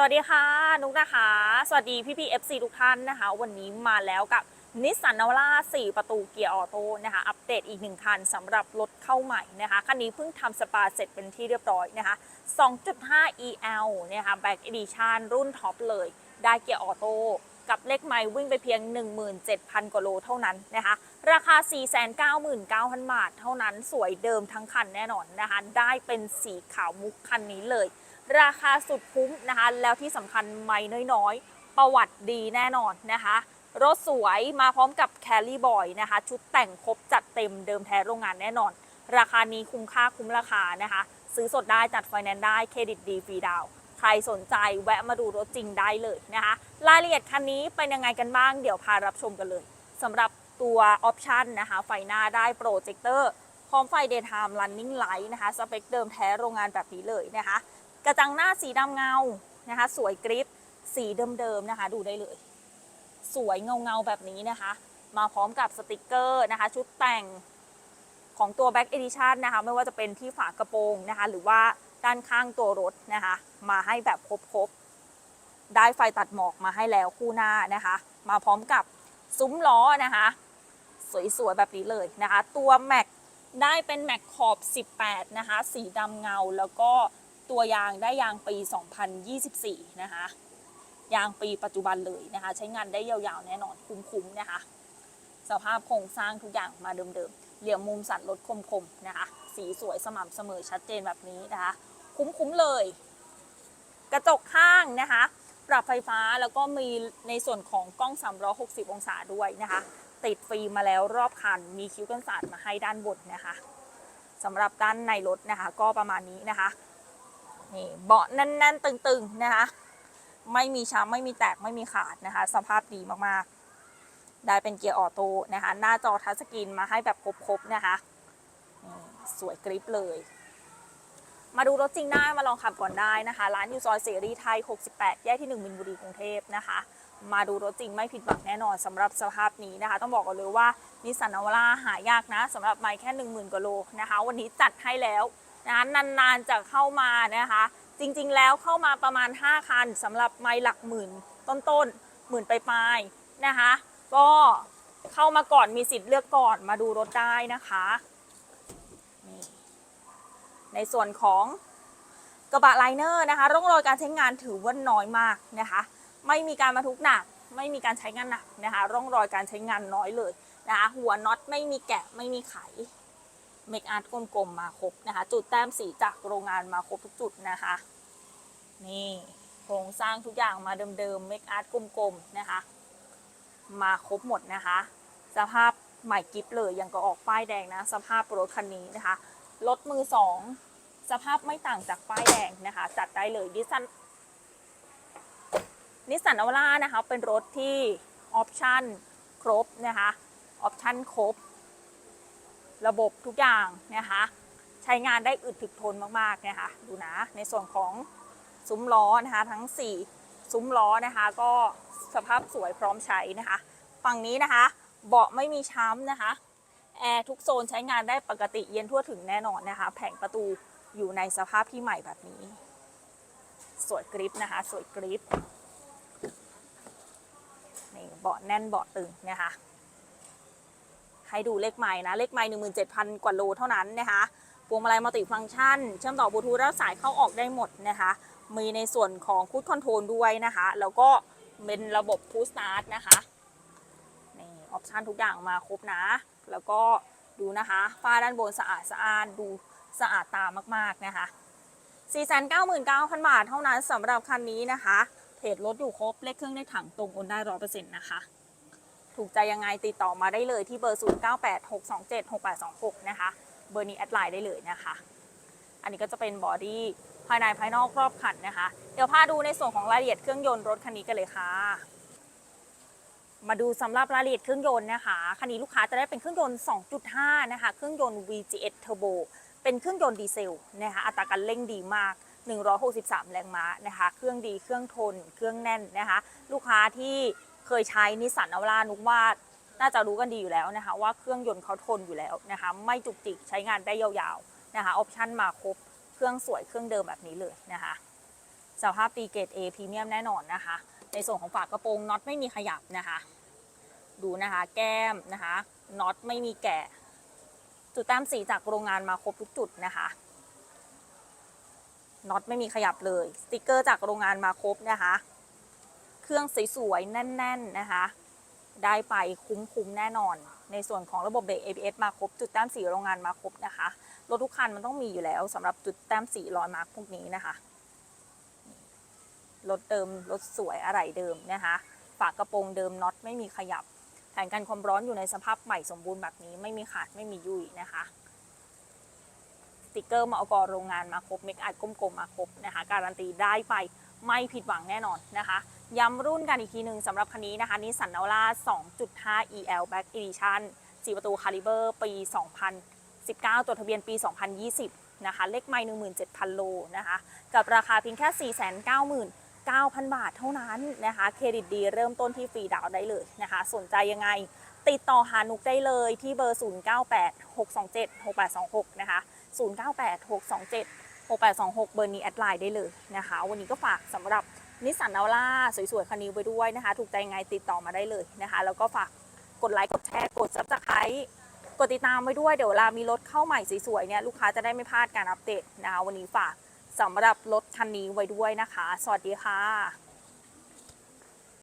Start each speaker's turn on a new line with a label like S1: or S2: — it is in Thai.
S1: สวัสดีค่ะ นุกนะคะ สวัสดีพี่พีเอฟซีทุกท่านนะคะ วันนี้มาแล้วกับนิสสันนาวาร่า4 ประตูเกียร์ออโต้นะคะ อัปเดตอีกหนึ่งคันสำหรับรถเข้าใหม่นะคะ คันนี้เพิ่งทำสปาเสร็จเป็นที่เรียบร้อยนะคะ 2.5 EL นะคะ Back Edition รุ่นท็อปเลย ได้เกียร์ออโต้กับเลขไมล์วิ่งไปเพียง 17,000 กว่าโลเท่านั้นนะคะ ราคา 499,000 บาทเท่านั้นสวยเดิมทั้งคันแน่นอนนะคะ ได้เป็นสีขาวมุกคันนี้เลย ราคาสุดคุ้มนะคะ แล้วที่สำคัญไม่น้อยๆ ประวัติดีแน่นอนนะคะ รถสวยมาพร้อมกับแคลรี่บอยนะคะ ชุดแต่งครบจัดเต็มเดิมแท้โรงงานแน่นอน ราคานี้คุ้มค่าคุ้มราคานะคะ ซื้อสดได้จัดไฟแนนซ์ได้เครดิตดีฟรีดาวใครสนใจแวะมาดูรถจริงได้เลยนะคะ รายละเอียดคันนี้เป็นยังไงกันบ้าง เดี๋ยวพารับชมกันเลยสำหรับตัวออปชันนะคะ ไฟหน้าได้โปรเจคเตอร์พร้อมไฟ Daytime Running Light นะคะ สเปคเดิมแท้โรงงานแบบนี้เลยนะคะ กระจังหน้าสีดำเงานะคะ สวยกริปสีเดิมๆนะคะ ดูได้เลย สวยเงาๆแบบนี้นะคะ มาพร้อมกับสติกเกอร์นะคะ ชุดแต่งของตัว Back Edition นะคะ ไม่ว่าจะเป็นที่ฝากระโปรงนะคะ หรือว่าด้านข้างตัวรถนะคะ มาให้แบบครบๆ ได้ไฟตัดหมอกมาให้แล้วคู่หน้านะคะ มาพร้อมกับซุ้มล้อนะคะ สวยๆ แบบนี้เลยนะคะ ตัวแม็กได้เป็นแม็กขอบ 18 นะคะ สีดำเงาแล้วก็ ตัวยางได้ยางปี 2024 นะคะ ยางปีปัจจุบันเลยนะคะ ใช้งานได้ยาวๆแน่นอนคุ้มๆนะคะ สภาพโครงสร้างทุกอย่างมาเดิมๆ เหลี่ยมมุมสันรถคมๆนะคะ สีสวยสม่ำเสมอชัดเจนแบบนี้นะคะ คุ้มๆเลย กระจกข้างนะคะ ปรับไฟฟ้าแล้วก็มีในส่วนของกล้อง 360 องศาด้วยนะคะ ติดฟิล์มมาแล้วรอบคัน มีคิ้วกันสาดมาให้ด้านบนนะคะสำหรับด้านในรถนะคะ ก็ประมาณนี้นะคะ นี่เบาะแน่นๆ ตึงๆ นะคะ ไม่มีช้ำไม่มีแตกไม่มีขาดนะคะ สภาพดีมากๆ ได้เป็นเกียร์ออโต้นะคะ หน้าจอทัชสกรีนมาให้แบบครบๆ นะคะ สวยกริปเลย มาดูรถจริงได้มาลองขับก่อนได้นะคะ ร้านอยู่ซอยเสรีไทย 68 แยกที่ 1 มินบุรีกรุงเทพนะคะ มาดูรถจริงไม่ผิดหวังแน่นอนสำหรับสภาพนี้นะคะ ต้องบอกกันเลยว่านิสสันนาวาร่าหายากนะสำหรับไมค์แค่ 10,000กว่าโลนะคะ วันนี้จัดให้แล้ว นะคะนานๆจะเข้ามานะคะ จริงๆแล้วเข้ามาประมาณ 5 คันสำหรับไมล์หลักหมื่นต้นๆหมื่นปลายๆนะคะ ก็เข้ามาก่อนมีสิทธิ์เลือกก่อนมาดูรถได้นะคะในส่วนของกระบะไลเนอร์นะคะ ร่องรอยการใช้งานถือว่าน้อยมากนะคะ ไม่มีการมาทุกหนัก ไม่มีการใช้งานหนักนะคะ ร่องรอยการใช้งานน้อยเลยนะคะ หัวน็อตไม่มีแกะไม่มีไข เมคอาร์ตกลมๆมาครบนะคะ จุดแต้มสีจากโรงงานมาครบทุกจุดนะคะ นี่โครงสร้างทุกอย่างมาเดิมๆเมคอาร์ตกลมๆนะคะ มาครบหมดนะคะ สภาพใหม่กิฟเลยยังก็ออกป้ายแดงนะ สภาพรถคันนี้นะคะรถมือสองสภาพไม่ต่างจากป้ายแดงนะคะ จัดได้เลยดิสันนิสสันนาวาร่านะคะเป็นรถที่ออปชั่นครบนะคะออปชั่นครบ ระบบทุกอย่างนะคะใช้งานได้อึดถึกทนมากๆนะคะดูนะในส่วนของซุ้มล้อนะคะทั้ง 4 ซุ้มล้อนะคะ ก็สภาพสวยพร้อมใช้นะคะ ฝั่งนี้นะคะเบาะไม่มีช้ำนะคะแอร์ทุกโซนใช้งานได้ปกติเย็นทั่วถึงแน่นอนนะคะ แผงประตูอยู่ในสภาพที่ใหม่แบบนี้ สวยกริปนะคะ สวยกริปนี่เบาะแน่นเบาะตึงนะคะ ให้ดูเลขใหม่นะเลขใหม่17,000กว่าโลเท่านั้นนะคะพวงมาลัยมัลติฟังก์ชัน เชื่อมต่อบลูทูธแล้วสายเข้าออกได้หมดนะคะ มีในส่วนของคูดคอนโทรลด้วยนะคะ แล้วก็เป็นระบบพูสตาร์ทนะคะนี่ออปชันทุกอย่างมาครบนะ แล้วก็ดูนะคะฝ้าด้านบนสะอาดสะอาดดูสะอาดตามากๆนะคะ 499,000 บาทเท่านั้นสำหรับคันนี้นะคะเพจรถอยู่ครบเลขเครื่องได้ถังตรงโอนได้ร้อยเปอร์เซ็นต์นะคะ ถูกใจยังไงติดต่อมาได้เลยที่เบอร์ 0986276826 นะคะ เบอร์นี้แอดไลน์ได้เลยนะคะ อันนี้ก็จะเป็นบอดี้ภายในภายนอกรอบคันนะคะ เดี๋ยวพาดูในส่วนของรายละเอียดเครื่องยนต์รถคันนี้กันเลยค่ะ มาดูสำหรับรายละเอียดเครื่องยนต์นะคะ คันนี้ลูกค้าจะได้เป็นเครื่องยนต์ 2.5 นะคะ เครื่องยนต์ VGS Turbo เป็นเครื่องยนต์ดีเซลนะคะ อัตราการเร่งดีมาก 163 แรงม้านะคะ เครื่องดี เครื่องทน เครื่องแน่นนะคะ ลูกค้าที่ เคยใช้นิสสันอ v ว r a นุกว่าน่าจะรู้กันดีอยู่แล้วนะคะ ว่าเครื่องยนต์เขาทนอยู่แล้วนะคะ ไม่จุกจิกใช้งานได้ยาวๆนะคะออปชั่นมาครบเครื่องสวยเครื่องเดิมแบบนี้เลยนะคะสภาพดีเกรด A พรีเมียมแน่นอนนะคะ ในส่วนของฝากระโปรงน็อตไม่มีขยับนะคะ ดูนะคะแก้มนะคะน็อตไม่มีแกะ จุดแต้มสีจากโรงงานมาครบทุกจุดนะคะน็อตไม่มีขยับเลย สติกเกอร์จากโรงงานมาครบนะคะ เครื่องสวยๆ แน่นๆ นะคะ ได้ไปคุ้มๆ แน่นอน ในส่วนของระบบเบรก ABS มาครบ จุดแต้มสีโรงงานมาครบนะคะ รถทุกคันมันต้องมีอยู่แล้วสำหรับจุดแต้มสีรอยมาร์กพวกนี้นะคะ รถเดิม รถสวยอะไรเดิมนะคะ ฝากระโปรงเดิมน็อตไม่มีขยับ แผงกันความร้อนอยู่ในสภาพใหม่สมบูรณ์แบบนี้ไม่มีขาดไม่มียุ่ยนะคะสติกเกอร์มาอกโรงงานมาครบเมกอัดกลมๆมาครบนะคะ การันตีได้ไปไม่ผิดหวังแน่นอนนะคะ ย้ำรุ่นกันอีกทีหนึ่งสำหรับคันนี้นะคะนิสสันนวล่า2.5 EL Black Edition 4 ประตูคาลิเบอร์ปี 2019 ตัวทะเบียนปี 2020 นะคะ เลขไม่17,000 โลนะคะ กับราคาเพียงแค่ 499,000 บาทเท่านั้นนะคะ เครดิตดีเริ่มต้นที่ฟรีดาวน์ได้เลยนะคะ สนใจยังไง ติดต่อหานุกได้เลยที่เบอร์ 0986276826 นะคะ 098627 6826 เบอร์นี้แอดไลน์ได้เลยนะคะ วันนี้ก็ฝากสำหรับ นิสสันนาล่าสวยๆคันนี้ไปด้วยนะคะ ถูกใจไงติดต่อมาได้เลยนะคะ แล้วก็ฝากกดไลค์กดแชร์กดซับสไครต์กดติดตามไว้ด้วยเดี๋ยวเวลามีรถเข้าใหม่สวยๆเนี่ยลูกค้าจะได้ไม่พลาดการอัปเดตนะคะวันนี้ฝากสำหรับรถคันนี้ไว้ด้วยนะคะ สวัสดีค่ะ